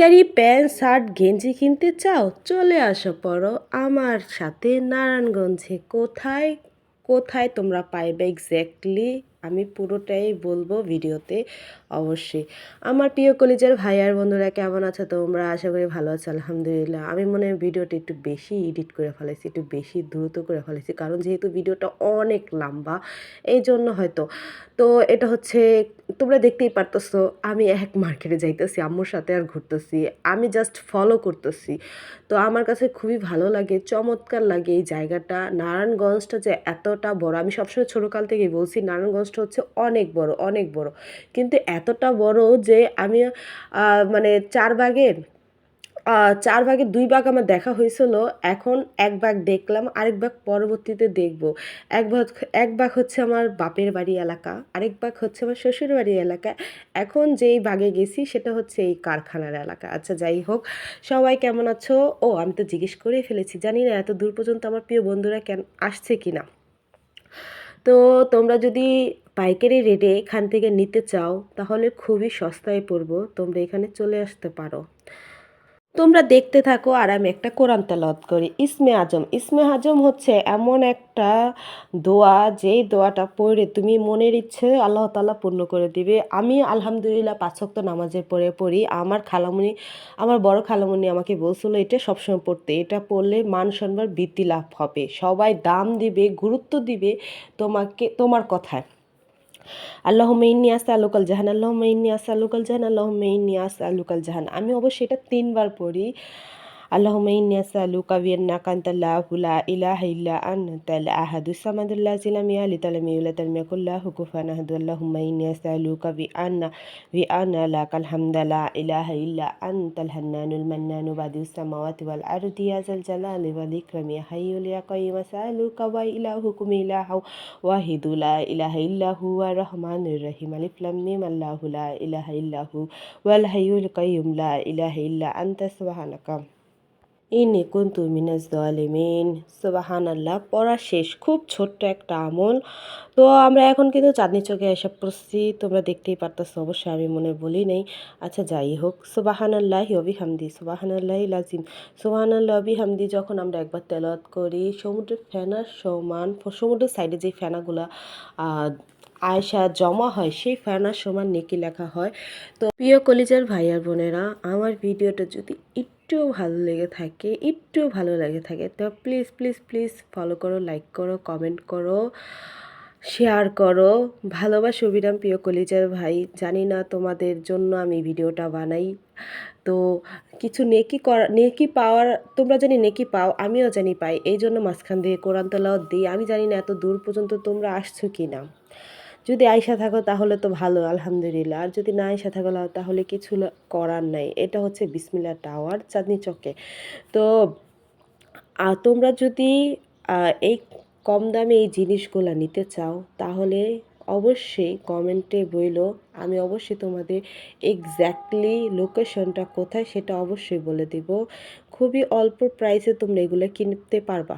পাইকারি pant, shirt, গেঞ্জি কিনতে চাও, চলে আসো পড়ো আমার সাথে নারায়ণগঞ্জে। কোথায় কোথায় তোমরা পাইবে এক্স্যাক্টলি আমি পুরোটাই বলব ভিডিওতে অবশ্যই। আমার প্রিয় কলেজের ভাই আর বন্ধুরা, কেমন আছো তোমরা? আশা করি ভালো আছো, আলহামদুলিল্লাহ। আমি মনে হয় ভিডিওটা একটু বেশি এডিট করে ফেলেছি, একটু বেশি দ্রুত করে ফেলেছি, কারণ যেহেতু ভিডিওটা অনেক লম্বা এই জন্য হয়তো। তো এটা হচ্ছে, তোমরা দেখতেই পারতেছো, আমি এক মার্কেটে যাইতেছি, আম্মুর সাথে আর ঘুরতেছি, আমি জাস্ট ফলো করতেছি। তো আমার কাছে খুবই ভালো লাগে, চমৎকার লাগে এই জায়গাটা। নারায়ণগঞ্জটা যে এতটা বড়, আমি সবসময় ছোটোকাল থেকেই বলছি নারায়ণগঞ্জটা হচ্ছে অনেক বড় অনেক বড়। কিন্তু এতটা বড় যে আমি মানে চার ভাগের চার ভাগের দুই ভাগ আমার দেখা হয়েছিল, এখন এক ভাগ দেখলাম, আরেক ভাগ পরবর্তীতে দেখব। এক ভাগ এক ভাগ হচ্ছে আমার বাপের বাড়ি এলাকা, আরেক ভাগ হচ্ছে আমার শ্বশুর বাড়ি এলাকা। এখন যেই ভাগে গেছি সেটা হচ্ছে এই কারখানার এলাকা। আচ্ছা যাই হোক, সবাই কেমন আছো? ও, আমি তো জিজ্ঞেস করেই ফেলেছি, জানি না এত দূর পর্যন্ত আমার প্রিয় বন্ধুরা কেন, আসছে কি না তো তোমরা যদি পাইকারি রেটে এখান থেকে নিতে চাও, তাহলে খুবই সস্তায় পড়ব। তোমরা এখানে চলে আসতে পারো। তোমরা দেখতে থাকো আর আমি একটা কোরআন তেলাওয়াত করি। ইসমে আজম। ইসমে আজম হচ্ছে এমন একটা দোয়া, যেই দোয়াটা পড়ে তুমি মনের ইচ্ছে আল্লাহ তাআলা পূর্ণ করে দিবে। আমি আলহামদুলিল্লাহ পাঁচক্ত নামাজের পরে পড়ি। আমার খালামুনি, আমার বড় খালামুনি আমাকে বলছিল, এটা সবসময় পড়তে। এটা পড়লে মান সম্মান বৃদ্ধি লাভ হবে। সবাই দাম দিবে, গুরুত্ব দিবে তোমাকে, তোমার কথায়। আল্লাহুম্মা আসা আলুকাল জাহান, আল্লাহুম্মা আসা আলুকাল জাহান, আল্লাহুম্মা আসা আলুকাল জাহান। আমি অবশ্যই এটা তিনবার পড়ি। আল্লাহুম্মা ইন্নী আসআলুকা বিআন্নাকা আনতাল্লাহু লা ইলাহা ইল্লা আনতাল আহাদুস সামাদুল্লাযী লাম ইয়ালিদ ওয়া লাম ইউলাদ ওয়া লাম ইয়াকুল লাহু কুফুয়ান আহাদ আল্লাহুম্মা ইন্নী আসআলুকা বিআন্না বিআন্না লাকাল হামদা লা ইলাহা ইল্লা আনতাল হান্নানুল মান্নানু বাদিউস সামাওয়াতি ওয়াল আরদি ইয়া যাল জালালি ওয়াল ইকরামি ইয়া হাইয়ুল ইয়া কাইয়্যুম আসআলুকা ওয়া ইলাহুকুম ইলাহু ওয়াহিদু লা ইলাহা ইল্লাহু ওয়া রহমানুর রহিম আলিফ লাম মিম আল্লাহু লা ইলাহা ইল্লাহু ওয়াল হাইয়ুল কাইয়্যুম লা ইলাহা ইল্লা আনতা সুবহানাকা ইনি কুন্তু মিনাজ জালিমিন সুবাহান আল্লাহ পড়া শেষ। খুব ছোট্ট একটা আমল। তো আমরা এখন কিন্তু চাঁদনি চোখে এসব পড়ছি। তোমরা দেখতেই পারতেছো, অবশ্যই আমি মনে বলি নেই। আচ্ছা যাই হোক। সুবাহান আল্লাহ অবি হামদি সুবাহান আল্লাহ লাজিম সুবাহান আল্লাহ অবি হামদি যখন আমরা একবার তেলাওয়াত করি, সমুদ্রের ফেনার সমান, সমুদ্রের সাইডে যে ফেনাগুলা আয়সা জমা হয়, সেই ফেনার সমান নেকি লেখা হয়। তো প্রিয় কলিজার ভাইয়ার বোনেরা, আমার ভিডিওটা যদি একটু ভালো লেগে থাকে একটুও ভালো লেগে থাকে। তো প্লিজ প্লিজ প্লিজ ফলো করো লাইক করো কমেন্ট করো শেয়ার করো। ভালোবাসা অবিরাম প্রিয় কলিজার ভাই। জানি না তোমাদের জন্য আমি ভিডিওটা বানাই। তো কিছু নেকি করা, নেকি পাওয়ার, তোমরা জানি নেকি পাও, আমিও জানি পাই। এই জন্য মাঝখান দিয়ে কোরআন তেলাওয়াত দিই। আমি জানি না এত দূর পর্যন্ত তোমরা আসছো কি না যদি আয়সা থাকো তাহলে তো ভালো, আলহামদুলিল্লাহ। আর যদি না আয়সা থাকো তাহলে কিছু করার নাই। এটা হচ্ছে বিসমিল্লা টাওয়ার, চাঁদনি চকে। তো তোমরা যদি এই কম দামে এই জিনিসগুলো নিতে চাও, তাহলে অবশ্যই কমেন্টে বইলো। আমি অবশ্যই তোমাদের এক্স্যাক্টলি লোকেশনটা কোথায় সেটা অবশ্যই বলে দিব। খুবই অল্প প্রাইসে তোমরা এগুলো কিনতে পারবা।